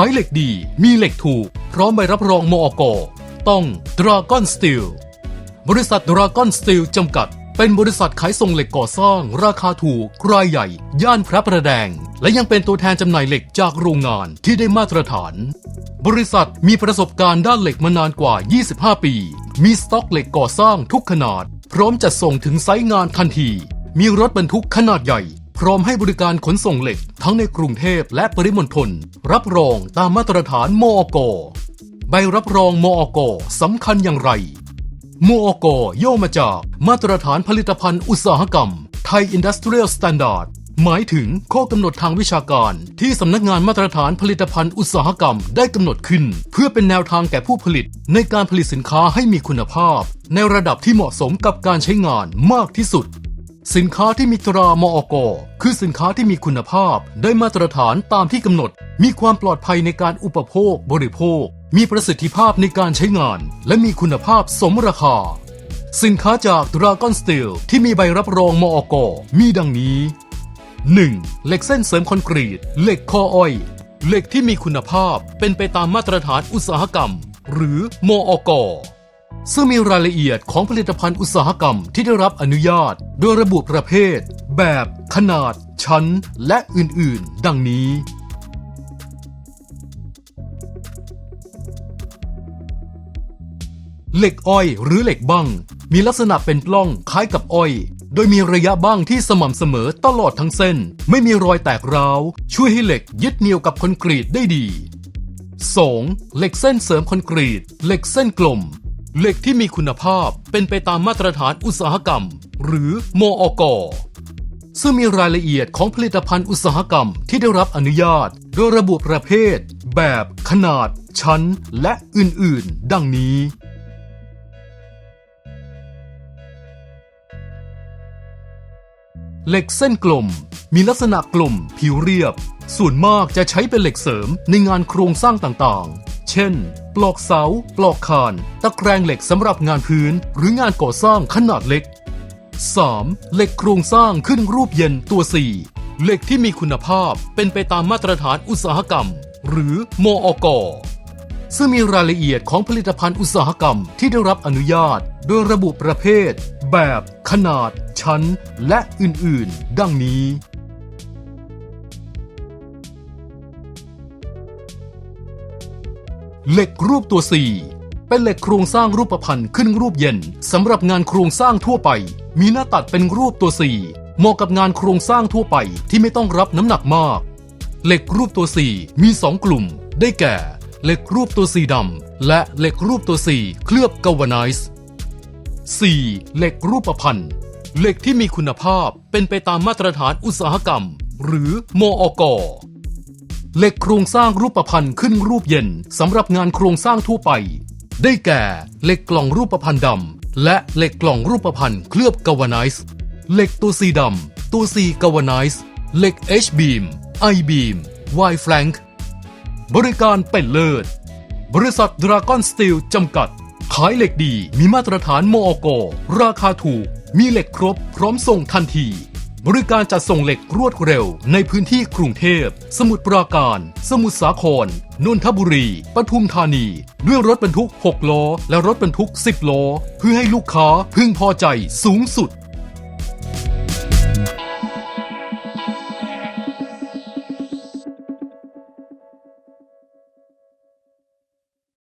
ายเหล็กดี มีเหล็กถูก พร้อมใบรับรองมอกต้อง Dragon Steel บริษัท Dragon Steel จำกัด เป็นบริษัทขายส่งเหล็กก่อสร้าง ราคาถูกรายใหญ่ ย่านพระประแดง และยังเป็นตัวแทนจำหน่ายเหล็กจากโรงงานที่ได้มาตรฐาน บริษัทมีประสบการณ์ด้านเหล็กมานานกว่า 25 ปี มีสต็อกเหล็กก่อสร้างทุกขนาด พร้อมจัดส่งถึงไซต์งานทันที มีรถบรรทุกขนาดใหญ่ พร้อมให้บริการขนส่งเหล็ก ทั้งในกรุงเทพและปริมณฑลรับรองตามมาตรฐานมอกใบรับรองมอกสำคัญอย่างไรมอกย่อมาจากมาตรฐานผลิตภัณฑ์อุตสาหกรรม ไทยอินดัสเทรียลสแตนดาร์ดหมายถึงข้อกำหนดทางวิชาการ ที่สำนักงานมาตรฐานผลิตภัณฑ์อุตสาหกรรมได้กำหนดขึ้น เพื่อเป็นแนวทางแก่ผู้ผลิต ในการผลิตสินค้าให้มีคุณภาพ ในระดับที่เหมาะสมกับการใช้งานมากที่สุด สินค้าที่มีตรามอกคือสินค้าที่มีคุณภาพ ได้มาตรฐานตามที่กำหนด มีความปลอดภัยในการอุปโภค บริโภค มีประสิทธิภาพในการใช้งาน และมีคุณภาพสมราคา สินค้าจาก Dragon Steel ที่มีใบรับรองมอกมีดังนี้ 1. เหล็กเส้นเสริมคอนกรีต เหล็กคออ้อย เหล็กที่มีคุณภาพเป็นไปตามมาตรฐานอุตสาหกรรม หรือมอก ซึ่งมีรายละเอียดของผลิตภัณฑ์อุตสาหกรรมที่ได้รับอนุญาต โดยระบุประเภท แบบ ขนาด ชั้น และอื่น ๆ ดังนี้ เหล็กอ้อยหรือเหล็กบ้างมีลักษณะเป็นปล้องคล้ายกับอ้อย โดยมีระยะบ้างที่สม่ำเสมอตลอดทั้งเส้น ไม่มีรอยแตกร้าว ช่วยให้เหล็กยึดเหนี่ยวกับคอนกรีตได้ดี 2. เหล็กเส้นเสริมคอนกรีต เหล็กเส้นกลม เหล็กที่มีคุณภาพเป็นไปตามมาตรฐานอุตสาหกรรม หรือมอกซึ่งมีรายละเอียดของผลิตภัณฑ์อุตสาหกรรมที่ได้รับอนุญาต โดยระบุประเภท แบบ ขนาด ชั้น และอื่น ๆ ดังนี้ เหล็กเส้นกลม มีลักษณะกลมผิวเรียบ ส่วนมากจะใช้เป็นเหล็กเสริมในงานโครงสร้างต่าง ๆ เช่น ปลอกเสา ปลอกคาน ตะแกรงเหล็กสำหรับงานพื้น หรืองานก่อสร้างขนาดเล็ก 3. เหล็กโครงสร้างขึ้นรูปเย็นตัว 4 เหล็กที่มีคุณภาพเป็นไปตามมาตรฐานอุตสาหกรรม หรือมอกซึ่งมีรายละเอียดของผลิตภัณฑ์อุตสาหกรรมที่ได้รับอนุญาต โดยระบุประเภท แบบ ขนาด ชั้น และอื่น ๆ ดังนี้ เหล็กรูปตัว 4 เป็นเหล็กโครงสร้างรูปพันธ์ขึ้นรูปเย็นสำหรับงานโครงสร้างทั่วไป มีหน้าตัดเป็นรูปตัว 4 เหมาะกับงานโครงสร้างทั่วไปที่ไม่ต้องรับน้ำหนักมาก เหล็กรูปตัว 4 มี 2 กลุ่ม ได้แก่ เหล็กรูปตัว4ดำและเหล็กรูปตัว 4 เคลือบกาวาไนซ์ 4. เหล็กรูปพันธ์เหล็กที่มีคุณภาพเป็นไปตามมาตรฐานอุตสาหกรรม หรือมอก เหล็กโครงสร้างรูปพันธ์ขึ้นรูปเย็นสำหรับงานโครงสร้างทั่วไป ได้แก่เหล็กกล่องรูปพันธ์ดำและเหล็กกล่องรูปพันธ์เคลือบกาวาไนซ์เหล็กตัวสีดำตัวสีกาวาไนซ์เหล็ก H beam I beam Y flank บริการเป็นเลิศ บริษัท Dragon Steel จำกัด ขายเหล็กดีมีมาตรฐานมอกราคาถูก มีเหล็กครบพร้อมส่งทันที บริการจัดส่งเหล็กรวดเร็ว ในพื้นที่กรุงเทพ สมุทรปราการ สมุทรสาคร นนทบุรี ปทุมธานี ด้วยรถบรรทุก 6 ล้อ และรถบรรทุก 10 ล้อ เพื่อให้ลูกค้าพึงพอใจสูงสุด